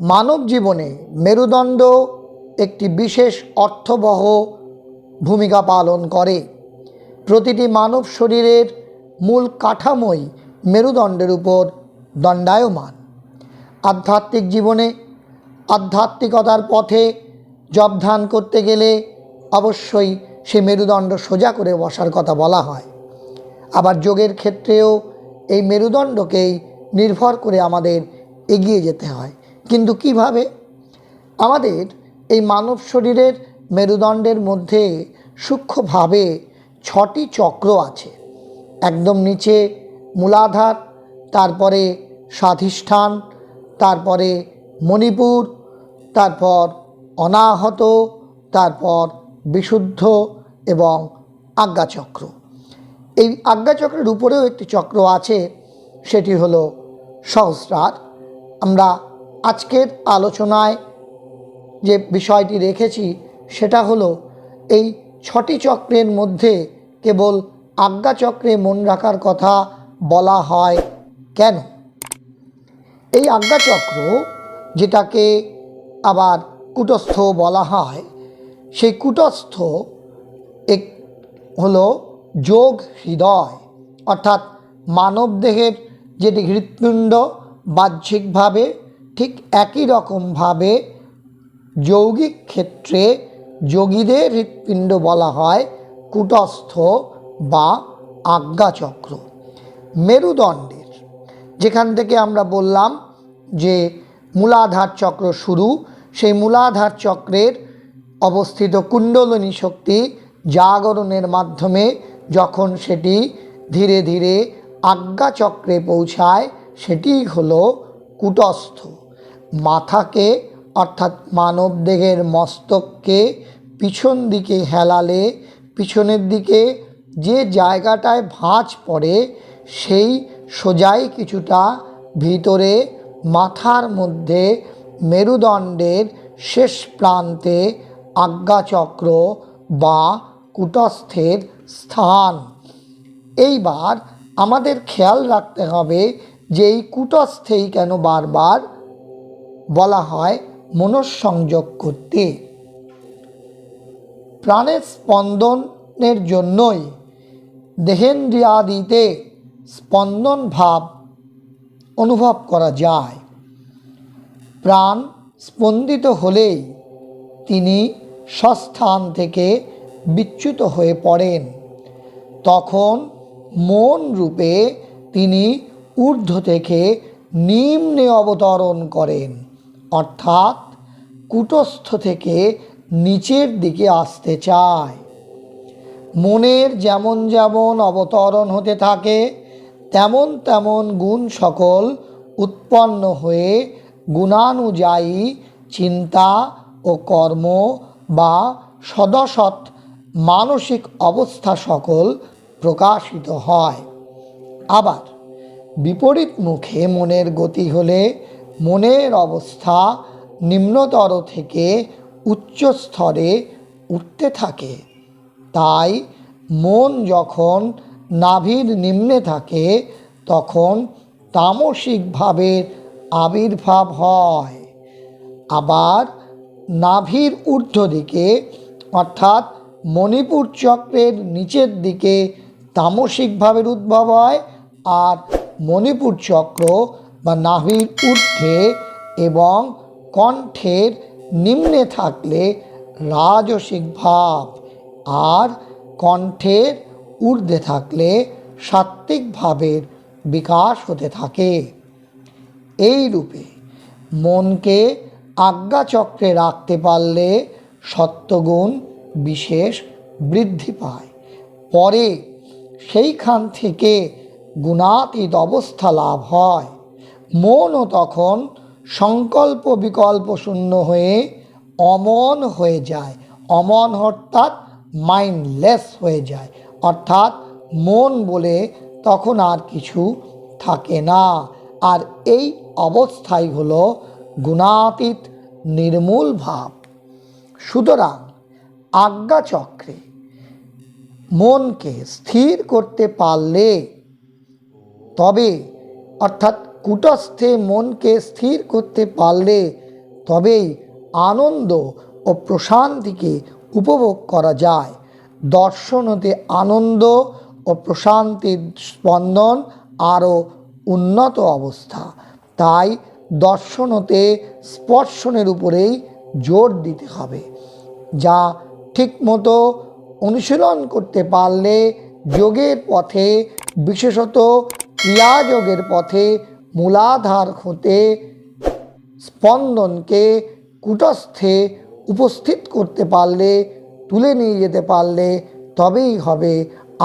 মানব জীবনে মেরুদণ্ড একটি বিশেষ অর্থবহ ভূমিকা পালন করে। প্রতিটি মানব শরীরের মূল কাঠামোই মেরুদণ্ডের উপর দণ্ডায়মান। আধ্যাত্মিক জীবনে আধ্যাত্মিকতার পথে জবধান করতে গেলে অবশ্যই সে মেরুদণ্ড সোজা করে বসার কথা বলা হয়। আবার যোগের ক্ষেত্রেও এই মেরুদণ্ডকেই নির্ভর করে আমাদের এগিয়ে যেতে হয়। কিন্তু কীভাবে? আমাদের এই মানব শরীরের মেরুদণ্ডের মধ্যে সূক্ষ্মভাবে ছটি চক্র আছে। একদম নিচে মূলাধার, তারপরে স্বাধিষ্ঠান, তারপরে মণিপুর, তারপর অনাহত, তারপর বিশুদ্ধ এবং আজ্ঞাচক্র। এই আজ্ঞাচক্রের উপরেও একটি চক্র আছে, সেটি হলো সহস্রার। আমরা আজকের আলোচনায় যে বিষয়টি রেখেছি, সেটা হলো এই ছটি চক্রের মধ্যে কেবল আজ্ঞাচক্রে মন রাখার কথা বলা হয় কেন? এই আজ্ঞাচক্র যেটাকে আবার কুটস্থ বলা হয়, সেই কুটস্থ এক হলো যোগ হৃদয়, অর্থাৎ মানবদেহের যেটি হৃৎপিণ্ড বাহ্যিকভাবে ঠিক একই রকমভাবে যৌগিক ক্ষেত্রে যোগীদের হৃৎপিণ্ড বলা হয় কুটস্থ বা আজ্ঞাচক্র, মেরুদণ্ডের। যেখান থেকে আমরা বললাম যে মূলাধার চক্র শুরু, সেই মূলাধার চক্রের অবস্থিত কুণ্ডলিনী শক্তি জাগরণের মাধ্যমে যখন সেটি ধীরে ধীরে আজ্ঞাচক্রে পৌঁছায় সেটি হলো কুটস্থ। মাথাকে, অর্থাৎ মানবদেহের মস্তককে পিছন দিকে হেলালে, পিছনের দিকে যে জায়গাটায় ভাঁজ পড়ে, সেই সোজাই কিছুটা ভিতরে মাথার মধ্যে মেরুদণ্ডের শেষ প্রান্তে আজ্ঞাচক্র বা কুটস্থের স্থান। এইবার আমাদের খেয়াল রাখতে হবে যে এই কুটস্থেই কেন বারবার বলা হয় মনঃসংযোগ করতে। প্রাণের স্পন্দনের জন্যই দেহেন্দ্রিয়াদিতে স্পন্দন ভাব অনুভব করা যায়। প্রাণ স্পন্দিত হলেই তিনি সস্থান থেকে বিচ্যুত হয়ে পড়েন। তখন মন রূপে তিনি ঊর্ধ্ব থেকে নিম্নে অবতরণ করেন। অর্থাৎ কুটস্থ থেকে নিচের দিকে আসতে চায়। মনের যেমন যেমন অবতরণ হতে থাকে, তেমন তেমন গুণ সকল উৎপন্ন হয়ে গুণানুযায়ী চিন্তা ও কর্ম বা সদসৎ মানসিক অবস্থা সকল প্রকাশিত হয়। আবার বিপরীত মুখে মনের গতি হলে মনের অবস্থা নিম্নতর থেকে উচ্চ স্তরে উঠতে থাকে। তাই মন যখন নাভির নিম্নে থাকে, তখন তামসিক ভাবের আবির্ভাব হয়। আবার নাভির ঊর্ধ্ব দিকে, অর্থাৎ মণিপুর চক্রের নিচের দিকে তামসিক ভাবের উদ্ভব হয় আর মণিপুর চক্র বা নাভির ঊর্ধ্বে এবং কণ্ঠের নিম্নে থাকলে রাজসিক ভাব আর কণ্ঠের ঊর্ধ্বে থাকলে সাত্ত্বিক ভাবের বিকাশ হতে থাকে। এই রূপে মনকে আজ্ঞাচক্রে রাখতে পারলে সত্যগুণ বিশেষ বৃদ্ধি পায়। পরে সেইখান থেকে গুণাতীত অবস্থা লাভ হয়। মনও তখন সংকল্প বিকল্প শূন্য হয়ে অমন হয়ে যায়। অমন অর্থাৎ মাইন্ডলেস হয়ে যায়। অর্থাৎ মন বলে তখন আর কিছু থাকে না। আর এই অবস্থাই হল গুণাতীত নির্মূল ভাব। সুতরাং আজ্ঞাচক্রে মনকে স্থির করতে পারলে তবে অর্থাৎ কুটস্থে মনকে স্থির করতে পারলে তবেই আনন্দ ও প্রশান্তিকে উপভোগ করা যায়। দর্শন হতে আনন্দ ও প্রশান্তির স্পন্দন আরও উন্নত অবস্থা। তাই দর্শন হতে স্পর্শনের উপরেই জোর দিতে হবে, যা ঠিকমতো অনুশীলন করতে পারলে যোগের পথে, বিশেষত ক্রিয়াযোগের পথে মূলাধার হতে স্পন্দনকে কুটস্থে উপস্থিত করতে পারলে, তুলে নিয়ে যেতে পারলে তবেই হবে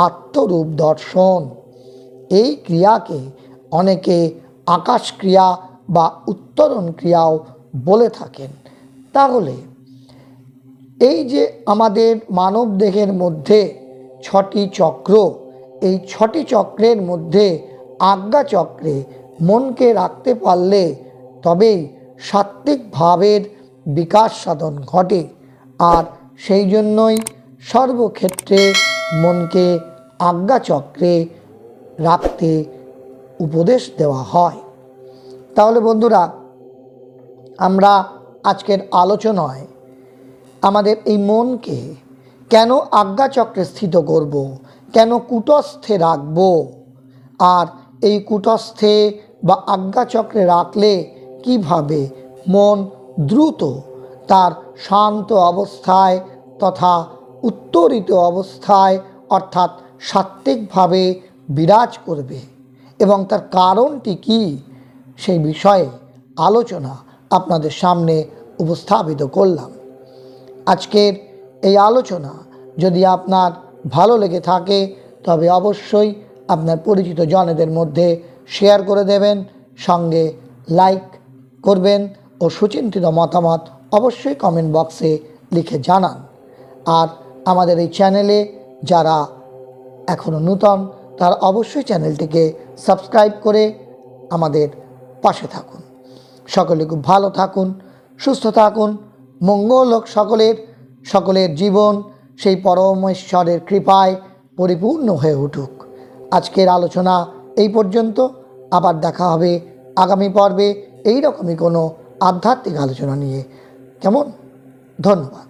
আত্মরূপ দর্শন। এই ক্রিয়াকে অনেকে আকাশ ক্রিয়া বা উত্তরণ ক্রিয়াও বলে থাকেন। তাহলে এই যে আমাদের মানব দেহের মধ্যে ছটি চক্র, এই ছটি চক্রের মধ্যে আজ্ঞা চক্রে মনকে রাখতে পারলে তবেই সাত্ত্বিক ভাবের বিকাশ সাধন ঘটে আর সেই জন্যই সর্বক্ষেত্রে মনকে আজ্ঞা চক্রে রাখতে উপদেশ দেওয়া হয় তাহলে বন্ধুরা, আমরা আজকের আলোচনায় আমাদের এই মনকে কেন আজ্ঞাচক্রে স্থিত করব। কেন কুটস্থে রাখব, আর এই কুটস্থে বা আজ্ঞাচক্রে রাখলে কীভাবে মন দ্রুত তার শান্ত অবস্থায় তথা উত্তরিত অবস্থায় অর্থাৎ সাত্ত্বিকভাবে বিরাজ করবে এবং তার কারণটি কি সেই বিষয়ে আলোচনা আপনাদের সামনে উপস্থাপিত করলাম। আজকের এই আলোচনা যদি আপনার ভালো লেগে থাকে, তবে অবশ্যই আপনার পরিচিত জনেদের মধ্যে শেয়ার করে দেবেন, সঙ্গে লাইক করবেন ও সুচিন্তিত মতামত অবশ্যই কমেন্ট বক্সে লিখে জানান। আর আমাদের এই চ্যানেলে যারা এখনও নূতন, তারা অবশ্যই চ্যানেলটিকে সাবস্ক্রাইব করে আমাদের পাশে থাকুন। সকলে খুব ভালো থাকুন, সুস্থ থাকুন, মঙ্গল হোক সকলের সকলের জীবন সেই পরমেশ্বরের কৃপায় পরিপূর্ণ হয়ে উঠুক। আজকের আলোচনা এই পর্যন্ত। আবার দেখা হবে আগামী পর্বে এই রকমই কোনো আধ্যাত্মিক আলোচনা নিয়ে। কেমন? ধন্যবাদ।